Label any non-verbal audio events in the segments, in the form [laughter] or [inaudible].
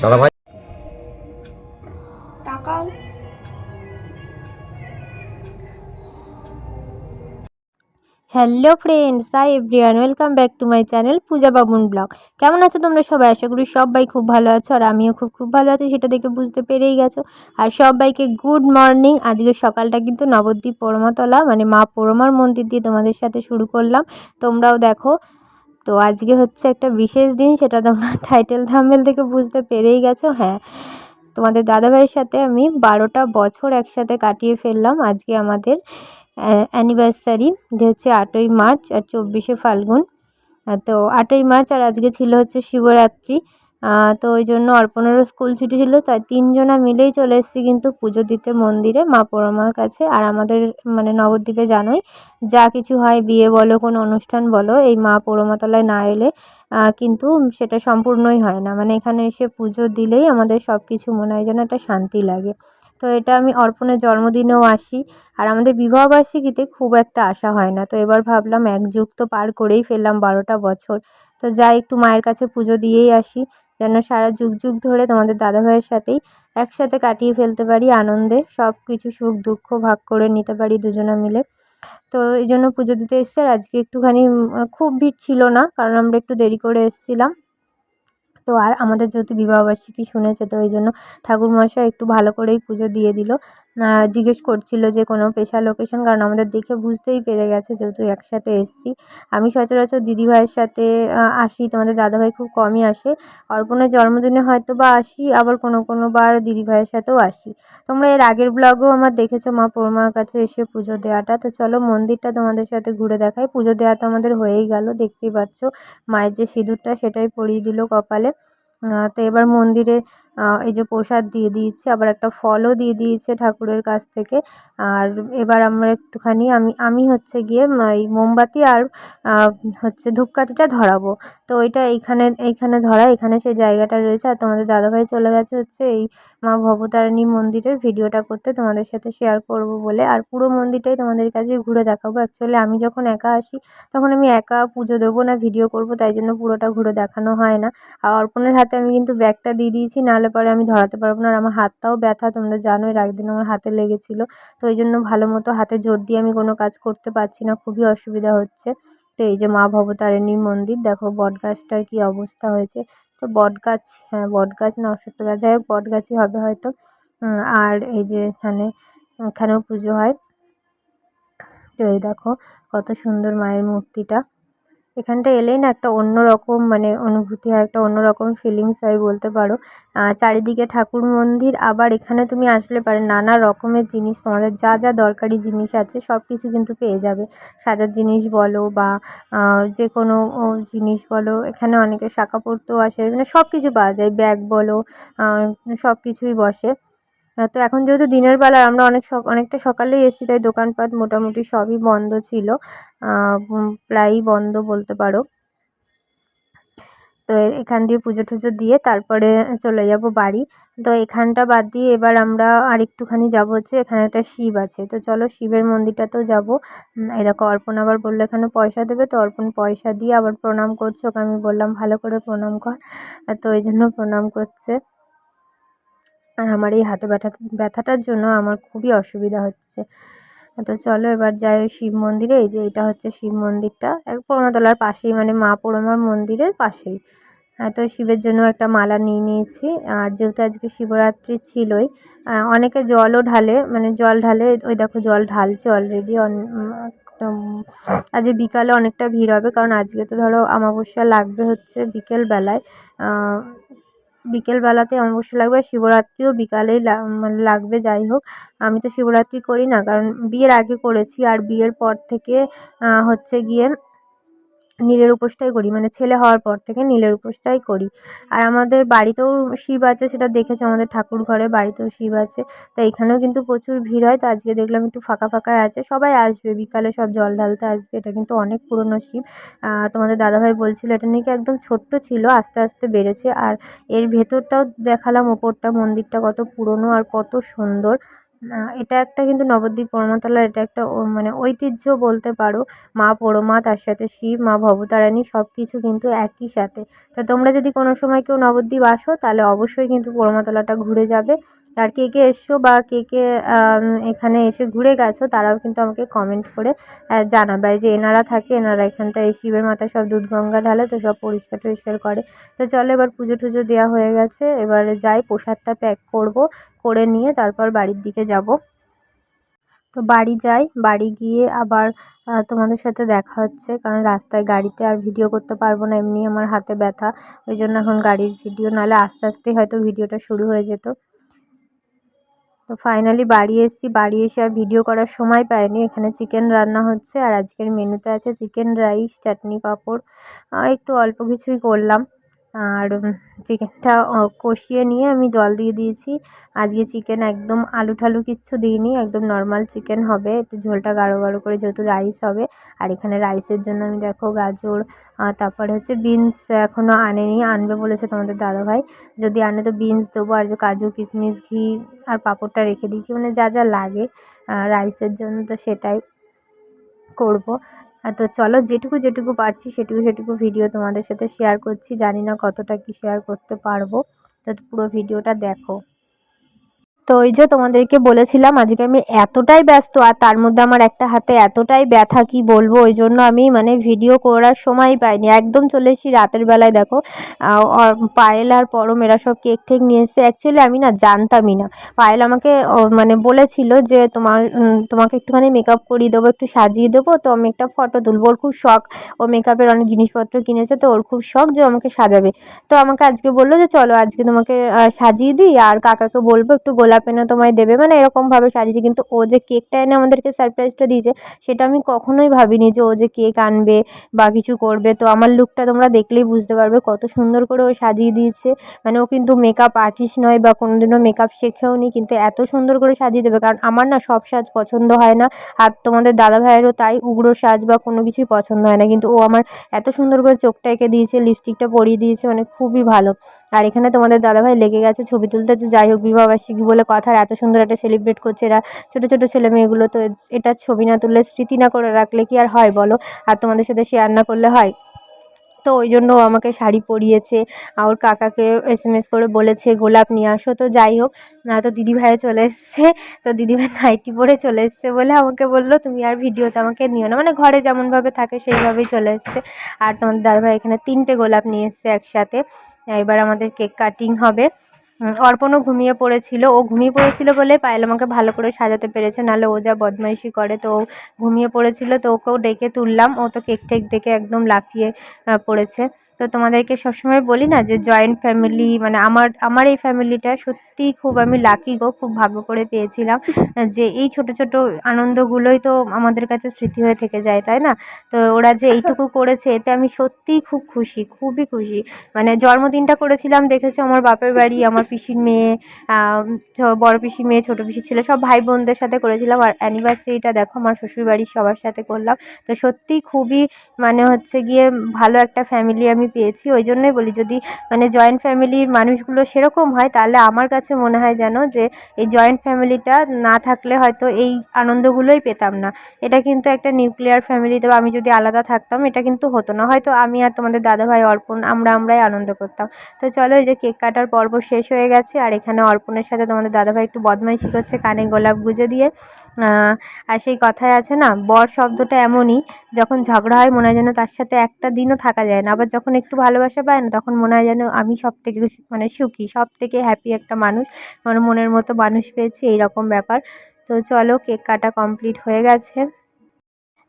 দাদা ভাই। দাদা hello friends hi everyone welcome back to my channel Puja Babun blog কেমন আছো তোমরা সবাই? আশা করি সবাই খুব ভালো আছো আর আমিও খুব খুব ভালো আছি, সেটা দেখে বুঝতে পেরেই গেছো। আর সবাইকে গুড মর্নিং আজকে সকালটা কিন্তু নবদ্বীপ পরমাতলা মানে মা পরমার মন্দির দিয়ে তোমাদের সাথে শুরু করলাম। তোমরাও দেখো, তো আজকে হচ্ছে একটা বিশেষ দিন, সেটা তোমরা টাইটেল থাম্বেল থেকে বুঝতে পেরেই গেছো হ্যাঁ। তোমাদের দাদাভাইয়ের সাথে আমি বারোটা বছর একসাথে কাটিয়ে ফেললাম, আজকে আমাদের অ্যানিভার্সারি যে হচ্ছে আটই মার্চ আর চব্বিশে ফাল্গুন। তো আটই মার্চ আর আজকে ছিল হচ্ছে শিবরাত্রি। তো ওই জন্য অর্পণেরও স্কুল ছুটি ছিল, তাই তিনজনা মিলেই চলে এসেছি কিন্তু পুজো দিতে মন্দিরে, মা পরমার কাছে। আর আমাদের মানে নবদ্বীপে জানোই, যা কিছু হয়, বিয়ে বলো, কোনো অনুষ্ঠান বলো, এই মা পরমাতলায় না এলে কিন্তু সেটা সম্পূর্ণই হয় না। মানে এখানে এসে পুজো দিলেই আমাদের সব কিছু মনে হয় যেন একটা শান্তি লাগে। তো এটা আমি অর্পণের জন্মদিনেও আসি। আর আমাদের বিবাহবার্ষিকীতে খুব একটা আশা হয় না। তো এবার ভাবলাম এক যুগ তো পার করেই ফেললাম বারোটা বছর। তো যাই, একটু মায়ের কাছে পুজো দিয়েই আসি। যেন সারা যুগ যুগ ধরে তোমাদের দাদাভাইয়ের সাথেই একসাথে কাটিয়ে ফেলতে পারি আনন্দে। সব কিছু সুখ দুঃখ ভাগ করে নিতে পারি দুজনে মিলে। তো এই জন্য পুজো দিতে এসেছি। আর আজকে একটুখানি খুব ভিড় ছিল না। কারণ আমরা একটু দেরি করে এসেছিলাম। তো আর আমাদের যেহেতু বিবাহবার্ষিকী শুনেছে, তো ওই জন্য ঠাকুরমশাই একটু ভালো করেই পুজো দিয়ে দিল। জিজ্ঞেস করছিল যে কোনো স্পেশাল লোকেশন কারণ আমাদের দেখে বুঝতেই পেরে গেছে যেহেতু একসাথে এসেছি। আমি সচরাচর দিদিভাইয়ের সাথে আসি, তোমাদের দাদাভাই খুব কমই আসে। অর্পণের জন্মদিনে হয়তো বা আসি, আবার কোনো কোনো বার দিদিভাইয়ের সাথেও আসি। তোমরা এর আগের ব্লগেও আমার দেখেছ মা পরমার কাছে এসে পুজো দেওয়াটা। তো চলো মন্দিরটা তোমাদের সাথে ঘুরে দেখাই। পুজো দেওয়া তো আমাদের হয়েই গেল, দেখতেই পাচ্ছ। মায়ের যে সিঁদুরটা সেটাই পরিয়ে দিল কপালে। তো এবার মন্দিরে এই যে প্রসাদ দিয়ে দিয়েছে, আবার একটা ফলও দিয়ে দিয়েছে ঠাকুরের কাছ থেকে। আর এবার আমরা একটুখানি, আমি আমি হচ্ছে গিয়ে এই মোমবাতি আর হচ্ছে ধূপকাঠিটা ধরাবো। তো ওইটা এইখানে এইখানে ধরা, এখানে সেই জায়গাটা রয়েছে। আর তোমাদের দাদাভাই চলে গেছে হচ্ছে এই মা ভবতারিণী মন্দিরের ভিডিওটা করতে। তোমাদের সাথে শেয়ার করব বলে। আর পুরো মন্দিরটাই তোমাদের কাছে ঘুরে দেখাবো। অ্যাকচুয়ালি আমি যখন একা আসি, তখন আমি একা পুজো দেবো না, ভিডিও করব, তাই জন্য পুরোটা ঘুরে দেখানো হয় না। আর অর্পণের হাতে আমি কিন্তু ব্যাগটা দিয়ে দিয়েছি, নাহলে পরে আমি ধরাতে পারব না। আর আমার হাতটাও ব্যথা, তোমরা জানো এর আগের দিন আমার হাতে লেগেছিলো। তো ওই জন্য ভালো মতো হাতে জোর দিয়ে আমি কোনো কাজ করতে পারছি না, খুবই অসুবিধা হচ্ছে। তো এই যে মা ভবতারিণী মন্দির, দেখো বট গাছটার কী অবস্থা হয়েছে। তো বট গাছ হ্যাঁ বট গাছ না অশ্বত্থ গাছ যাই হোক বট গাছই হবে হয়তো। আর এই যে এখানে, এখানেও পুজো হয়। তো এই দেখো, কত সুন্দর মায়ের মূর্তিটা। এখানটা এলেই না একটা অন্যরকম মানে অনুভূতি হয়, একটা অন্যরকম ফিলিংস হয় বলতে পারো। চারিদিকে ঠাকুর মন্দির, আবার এখানে তুমি আসলে পারে নানা রকমের জিনিস, তোমাদের যা যা দরকারি জিনিস আছে সব কিছু কিন্তু পেয়ে যাবে। সাজার জিনিস বলো বা যে কোনো জিনিস বলো, এখানে অনেকে শাখা পড়তেও আসে মানে সব কিছু পাওয়া যায়। ব্যাগ বলো সব কিছুই বসে। তো এখন যেহেতু দিনের বেলা, আমরা অনেক অনেকটা সকালেই এসেছি, তাই দোকানপাট মোটামুটি সবই বন্ধ ছিল। প্রায়ই বন্ধ বলতে পারো। তো এখান দিয়ে পুজো টুজো দিয়ে তারপরে চলে যাব বাড়ি। তো এখানটা বাদ দিয়ে এবার আমরা আর একটুখানি যাব হচ্ছে, এখানে একটা শিব আছে। তো চলো শিবের মন্দিরটাতেও যাব। এই দেখো অর্পণ আবার বলল, এখানে পয়সা দেবে? তো অর্পণ পয়সা দিয়ে আবার প্রণাম করছে। ওকে আমি বললাম, ভালো করে প্রণাম কর। তো ওই জন্য প্রণাম করছে। আর আমার এই হাতে ব্যথা, ব্যথাটার জন্য আমার খুবই অসুবিধা হচ্ছে। তো চলো এবার যাই ওই শিব মন্দিরে। এই যে এটা হচ্ছে শিব মন্দিরটা। এক পরমাতলার পাশেই মানে মা পরমার মন্দিরের পাশেই। তো শিবের জন্য একটা মালা নিয়ে নিয়েছি। আর যেহেতু আজকে শিবরাত্রি ছিলই অনেকে জলও ঢালে মানে জল ঢালে, ওই দেখো জল ঢালছে অলরেডি আজকে বিকালে অনেকটা ভিড় হবে, কারণ আজকে তো ধরো অমাবস্যা লাগবে হচ্ছে বিকেল বেলায় অবশ্যই লাগবে শিবরাত্রিও বিকালেই মানে লাগবে, যাই হোক। আমি তো শিবরাত্রি করি না, কারণ বিয়ের আগে করেছি, আর বিয়ের পর থেকে হচ্ছে গিয়ে নীলের উপোসটাই করি মানে ছেলে হওয়ার পর থেকে নীলের উপোসটাই করি। আর আমাদের বাড়িতেও শিব আছে, সেটা দেখেছ, আমাদের ঠাকুর ঘরে বাড়িতেও শিব আছে। তো এখানেও কিন্তু প্রচুর ভিড় হয়, তো আজকে দেখলাম একটু ফাঁকা ফাঁকা আছে, সবাই আসবে, বিকালে সব জল ঢালতে আসবে, এটা কিন্তু অনেক পুরনো শিব। তোমাদের দাদাভাই বলছিল, এটা নাকি একদম ছোট্ট ছিল, আস্তে আস্তে বেড়েছে। আর এর ভেতরটাও দেখালাম, ওপরটা, মন্দিরটা কত পুরনো আর কত সুন্দর। এটা একটা কিন্তু নবদ্বীপ পরমাতলার এটা একটা মানে ঐতিহ্য বলতে পারো। মা পরমা, তার সাথে শিব, মা ভবতারিণী সব কিছু কিন্তু একই সাথে। তা তোমরা যদি কোনো সময় কেউ নবদ্বীপ আসো, তাহলে অবশ্যই কিন্তু পরমাতলাটা ঘুরে যাবে। আর কে কে এসছো বা কে কে এখানে এসে ঘুরে গেছো তারাও কিন্তু আমাকে কমেন্ট করে জানাবে যে এনারা থাকে, এনারা এখানটায় এই শিবের মাথায় সব দুধ গঙ্গা ঢালে তো সব পরিষ্কার টরিষ্কার করে। তো চলো এবার পুজো টুজো দেওয়া হয়ে গেছে, এবারে যাই প্রসাদটা প্যাক করব, করে নিয়ে তারপর বাড়ির দিকে যাব। তো বাড়ি যাই, বাড়ি গিয়ে আবার তোমাদের সাথে দেখা হচ্ছে, কারণ রাস্তায় গাড়িতে আর ভিডিও করতে পারব না, এমনি আমার হাতে ব্যথা, ওই জন্য এখন গাড়ির ভিডিও নাহলে আস্তে আস্তে হয়তো ভিডিওটা শুরু হয়ে যেত। তো ফাইনালি বাড়ি এসেছি। বাড়ি এসে আর ভিডিও করার সময় পাইনি। এখানে চিকেন রান্না হচ্ছে। আর আজকের মেনুতে আছে চিকেন রাইস চাটনি পাঁপড়। একটু অল্প কিছুই করলাম। আর চিকেনটা কষিয়ে নিয়ে আমি জল দিয়ে দিয়েছি। আজকে চিকেন একদম আলু ঠালু কিচ্ছু দিইনি, একদম নর্মাল চিকেন হবে। একটু ঝোলটা গাঢ় গাঢ় করে যেহেতু রাইস হবে। আর এখানে রাইসের জন্য আমি দেখো গাজর তারপরে হচ্ছে বিনস এখনও আনেনি, আনবে বলেছে তোমাদের দাদাভাই। যদি আনে তো বিনস দেবো, আর যে কাজু, কিশমিশ, ঘি আর পাঁপড়টা রেখে দিয়েছি। মানে যা যা লাগে রাইসের জন্য তো সেটাই করব। তো চলো যেটুকু যেটুকু পারছি সেটুকু সেটুকু ভিডিও তোমাদের সাথে শেয়ার করছি। জানি না কতটা কি শেয়ার করতে পারব। তো পুরো ভিডিওটা দেখো। তো ওই যে তোমাদেরকে বলেছিলাম, আজকে আমি এতটাই ব্যস্ত আর তার মধ্যে আমার একটা হাতে এতটাই ব্যথা, কি বলব? ওই জন্য আমি মানে ভিডিও করার সময় পাইনি। একদম চলে এসেছি রাতের বেলায়, দেখো। পায়েল আর পরম, এরা সব কেক ঠেক নিয়ে এসছে। অ্যাকচুয়ালি আমি না জানতামই না। পায়েল আমাকে মানে বলেছিল যে তোমার তোমাকে একটুখানি মেকআপ করিয়ে দেবো, একটু সাজিয়ে দেবো। তো আমি একটা ফটো তুলবো। ওর খুব শখ। ও মেকআপের অনেক জিনিসপত্র কিনেছে। তো ওর খুব শখ যে আমাকে সাজাবে। তো আমাকে আজকে বলল যে, চলো, আজকে তোমাকে সাজিয়ে দিই। আর কাকাকে বলব, একটু গোলাপ এনে তোমায় দেবে। মানে এরকমভাবে সাজিয়েছি। কিন্তু ও যে কেকটা এনে আমাদেরকে সারপ্রাইজটা দিয়েছে, সেটা আমি কখনোই ভাবিনি যে ও যে কেক আনবে বা কিছু করবে। তো আমার লুকটা তোমরা দেখলেই বুঝতে পারবে কত সুন্দর করে ও সাজিয়ে দিয়েছে। মানে ও কিন্তু মেকআপ আর্টিস্ট নয় বা কোনো কোনোদিনও মেকআপ শেখেও নি কিন্তু এত সুন্দর করে সাজিয়ে দেবে। কারণ আমার না সব সাজ পছন্দ হয় না। আর তোমাদের দাদা ভাইয়েরও তাই উগ্র সাজ বা কোনো কিছুই পছন্দ হয় না। কিন্তু ও আমার এত সুন্দর করে চোখটা এঁকে দিয়েছে লিপস্টিকটা পরিয়ে দিয়েছে মানে খুবই ভালো। আর এখানে তোমাদের দাদাভাই লেগে গেছে ছবি তুলতে, তো যাই হোক বিবাহবার্ষিকী বলে কথা, আর এত সুন্দর একটা সেলিব্রেট করছে এরা। ছোটো ছোটো ছেলে মেয়েগুলো, তো এটা ছবি না তুললে স্মৃতি না করে রাখলে কি আর হয় বলো? আর তোমাদের সাথে শেয়ার না করলে হয়? তো ওই জন্য আমাকে শাড়ি পরিয়েছে, আর ওর কাকাকে এস এম এস করে বলেছে, গোলাপ নিয়ে আসো। তো যাই হোক, না তো দিদিভাইও চলে এসছে, তো দিদিভাই নাইটি পরে চলে এসছে বলে আমাকে বলল, তুমি আর ভিডিওতে আমাকে নিও না। মানে ঘরে যেমনভাবে থাকে সেইভাবেই চলে এসছে। আর তোমাদের দাদাভাই এখানে তিনটে গোলাপ নিয়ে এসছে একসাথে। এবার আমাদের কেক কাটিং হবে। অর্পণও ঘুমিয়ে পড়েছিল। ও ঘুমিয়ে পড়েছিল বলে পায়েল আমাকে ভালো করে সাজাতে পেরেছে। নাহলে ও যা বদমাইশি করে, তো ঘুমিয়ে পড়েছিল, তো ওকেও ডেকে তুললাম। ও তো কেক টেক দেখে একদম লাফিয়ে পড়েছে। তো তোমাদেরকে সবসময় বলি না যে জয়েন্ট ফ্যামিলি মানে আমার আমার এই ফ্যামিলিটা সত্যিই খুব আমি লাকি গো খুব ভাগ্য করে পেয়েছিলাম যে এই ছোট ছোট আনন্দগুলোই তো আমাদের কাছে স্মৃতি হয়ে থেকে যায় তাই না? তো ওরা যে এইটুকু [laughs] করেছে এতে আমি সত্যিই খুব খুশি খুবই খুশি। মানে জন্মদিনটা করেছিলাম দেখেছ আমার বাপের বাড়ি আমার পিসির মেয়ে বড় পিসির মেয়ে ছোটো পিসির ছেলে সব ভাই বোনদের সাথে করেছিলাম। আর অ্যানিভার্সারিটা দেখো আমার শ্বশুর বাড়ির সবার সাথে করলাম। তো সত্যিই খুবই মানে হচ্ছে গিয়ে ভালো একটা ফ্যামিলি আমি পেয়েছি, ওই জন্যই বলি যদি মানে জয়েন্ট ফ্যামিলির মানুষগুলো সেরকম হয়, তাহলে আমার কাছে মনে হয় যেন যে, এই জয়েন্ট ফ্যামিলিটা না থাকলে হয়তো এই আনন্দগুলোই পেতাম না। এটা কিন্তু একটা নিউক্লিয়ার ফ্যামিলিতে বা আমি যদি আলাদা থাকতাম, এটা কিন্তু হতো না। হয়তো আমি আর তোমাদের দাদাভাই অর্পণ, আমরা আমরাই আনন্দ করতাম। তো চলো এই যে কেক কাটার পর্ব শেষ হয়ে গেছে, আর এখানে অর্পণের সাথে তোমাদের দাদাভাই একটু বদমাইশি করছে, কানে গোলাপ গুঁজে দিয়ে। আর সেই কথায় আছে না, বর শব্দটা এমনই, যখন ঝগড়া হয় মনে হয় যেন তার সাথে একটা দিনও থাকা যায় না, আবার যখন একটু ভালোবাসা পায় না, তখন মনে হয় যেন আমি সব থেকে মানে সুখী সব থেকে হ্যাপি একটা মানুষ মানে মনের মতো মানুষ পেয়েছি, এইরকম ব্যাপার। তো চলো কেক কাটা কমপ্লিট হয়ে গেছে।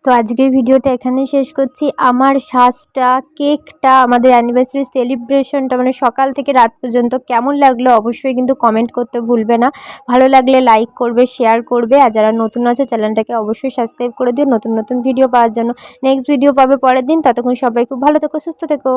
তো আজকের ভিডিওটা এখানে শেষ করছি। আমার সাজটা, কেকটা, আমাদের অ্যানিভার্সারি সেলিব্রেশনটা মানে সকাল থেকে রাত পর্যন্ত কেমন লাগল অবশ্যই কিন্তু কমেন্ট করতে ভুলবে না। ভালো লাগলে লাইক করবে শেয়ার করবে, আর যারা নতুন আছে চ্যানেলটাকে অবশ্যই সাবস্ক্রাইব করে দিও। নতুন নতুন ভিডিও পাওয়ার জন্য। নেক্সট ভিডিও পাবে পরের দিন। ততক্ষণ সবাই খুব ভালো থেকো, সুস্থ থেকো।